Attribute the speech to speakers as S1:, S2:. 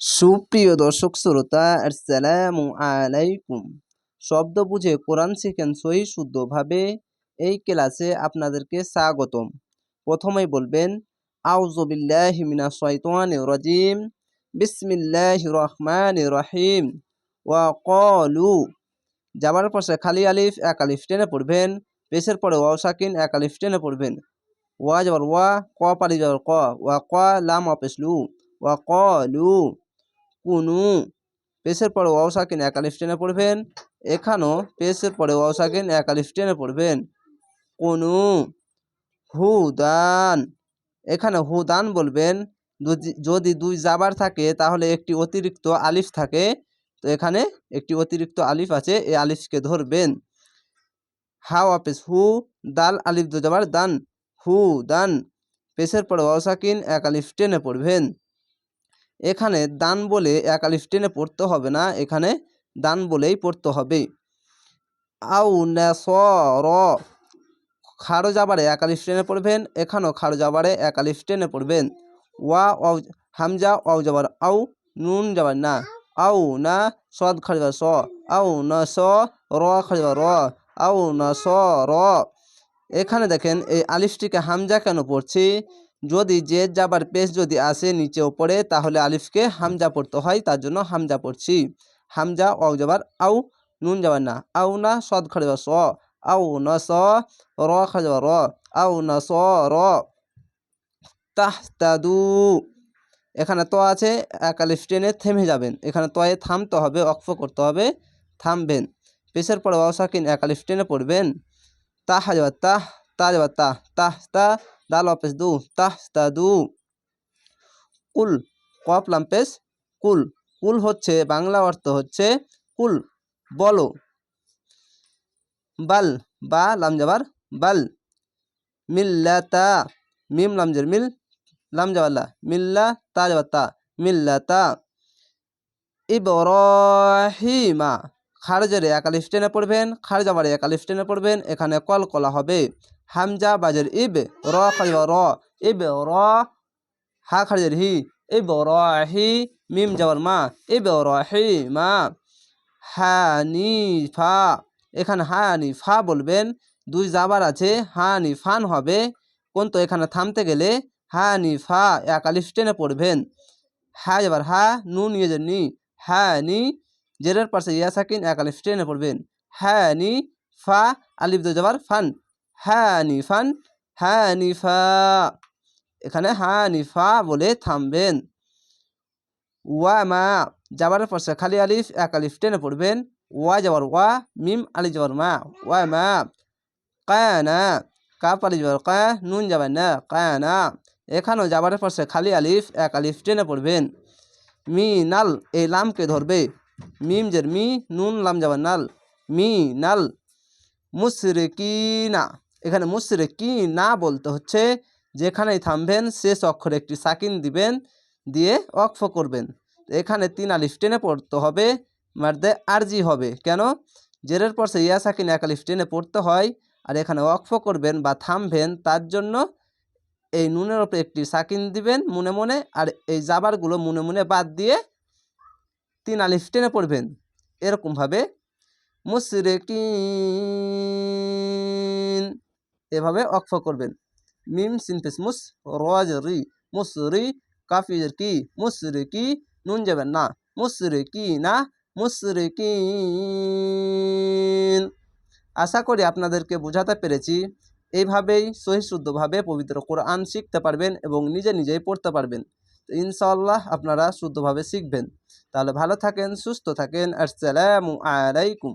S1: সুপ্রিয় দর্শক শ্রোতা, আসসালামু আলাইকুম। শব্দ বুঝে কোরআন শিখেন সহি শুদ্ধভাবে এই ক্লাসে আপনাদেরকে স্বাগতম। প্রথমেই বলবেন আউজবিল্লাহি মিনাশ শাইতানির রাজিম, বিসমিল্লাহির রহমানির রহিম। ওয়া ক্বালু যাবার পাশে খালি আলিফ, এক আলিফ টেনে পড়বেন, পেশের পরে ওয়াও সাকিন, এক আলিফ টেনে পড়বেন। ওয়া যাবার ওয়া, ক পারি যাবার ক। ওয়া ক লাম অপেসলু ওয়া ক্বালু। কুনু। পেশের পরে ওয়াও সাকিন এক আলিফ টেনে পড়বেন। এখানেও পেশের পরে ওয়াও সাকিন এক আলিফ টেনে পড়বেন। কুনু। হুদান। এখানে হুদান বলবেন। যদি- দুই জাবার থাকে, তাহলে একটি অতিরিক্ত আলিফ থাকে। তো এখানে একটি অতিরিক্ত আলিফ আছে এই আলিফকে ধরবেন। হা ওয়াপেস হু, দাল, আলিফ দু জাবার, দান। হু, দান। পেশের পরে ওয়াও সাকিন এক আলিফ টেনে পড়বেন। এখানে দান বলে এক আলিফ টেনে পড়তে হবে না, এখানে দান বলেই পড়তে হবে। আউ র খাড়ো যাবারে এক আলিফ টেনে পড়বেন, এখানেও খাড়ো যাবারে এক আলিফ টেনে পড়বেন। ওয়া অও হামজা অও যাবার আউ নুন যাবার না, আউ না সদ খাড়ি যাবার স, আউ না স র খাড়ি যাবার র, আউ না স র। এখানে দেখেন এই আলিফটিকে হামজা কেন পড়ছি? যদি যে যাবার পেশ যদি আসে নিচে ওপরে, তাহলে আলিফকে হামজা পড়তে হয়, তার জন্য হামজা পড়ছি। হামজা অও যাবার আউ নুন যাবার না আউ না, সদ খাড়ি যাবার স আউ না স, র খাড়ি যাবার র আউ না স, র। তাহতাদু। এখানে ত আছে, এক আলিফ টেনে থেমে যাবেন। এখানে তয়ে থামতে হবে, অক্ফ করতে হবে, থামবেন। পেশের পরে ওয়াও সাকিন এক আলিফ টেনে পড়বেন। তাহ যাবার, তাহ, তা যাবার, তাহ তাহ, তা দাল অপেস দু তাহ তা দু কুল কপ লাম্পেস কুল কুল হচ্ছে, বাংলা অর্থ হচ্ছে কুল, বলো। বাল, বা, লাম যাবার বাল। মিল্লাতা, মিম লামজের মিল, লাম যাবাল্লা মিল্লা, তা যাবার তা। মিল্লাতা। ইবরাহিমা। খারজেরে একালিফ টেনে পড়বেন খার যাবারে একালিফ টেনে পড়বেন, এখানে কল কলা হবে। হামজা বাজের ইব র খাজবা র ইব র, হা খারজের হি ইব হি, মিম যাবার মা ইব মা, হানিফা, এখানে হানিফা বলবেন, দুই জাবার আছে, হানিফান হবে কোন তো এখানে থামতে গেলে হানিফা এক আলিফ টেনে পড়বেন, হা যাবার হা, নুন ইয়ে যে নি হা নি জেরের পাশে ইয়া সাকিন এক আলিফ টেনে পড়বেন হা নি ফা, আলিফ দো যাবার ফান হা নি ফান হা এখানে হা নি বলে থামবেন। ওয়া, মা, যাবারের পাশে খালি আলিফ, এক আলিফ টেনে পড়বেন। ওয়া, যাবার ওয়া, মিম আলিফ যাবার মা। ওয়া, মা কায়ানা কাপ আলিফ যাবার কা, নুন যাবার না কায়ানা এখানেও যাবারের পাশে খালি আলিফ, এক আলিফ টেনে পড়বেন। মি, নাল, এই লামকে ধরবে। মিম জের মি, নুন, লাম যাবার নাল। মি, নাল মুসরিকিনা এখানে মুসরিকি না বলতে হচ্ছে, যেখানেই থামবেন, শেষ অক্ষরে একটি সাকিন দিবেন, দিয়ে অক্ফ করবেন। এখানে তিন আলিফ টেনে পড়তে হবে, মারদে আরজি হবে। কেন? জেরের পর সে ইয়া সাকিন এক আলিফ টেনে পড়তে হয়, আর এখানে অক্ফ করবেন বা থামবেন, তার জন্য এই নুনের ওপরে একটি সাকিন দিবেন মনে মনে, আর এই জাবারগুলো মনে মনে বাদ দিয়ে তিন আলিফ টেনে পড়বেন। এরকমভাবে মুসরিকিন এভাবে অক্ফ করবেন। মিম সিনফেস মুস রজ রি মুসরি কাফিজের কি মুসরিকি নুন যাবেন না মুসরিকি না মুসরিকিন আশা করি আপনাদেরকে বোঝাতে পেরেছি। এইভাবেই সহিশুদ্ধভাবে পবিত্র কোরআন শিখতে পারবেন এবং নিজে নিজেই পড়তে পারবেন। তো ইনশাআল্লাহ আপনারা শুদ্ধভাবে শিখবেন। তাহলে ভালো থাকেন, সুস্থ থাকেন। আসসালামু আলাইকুম।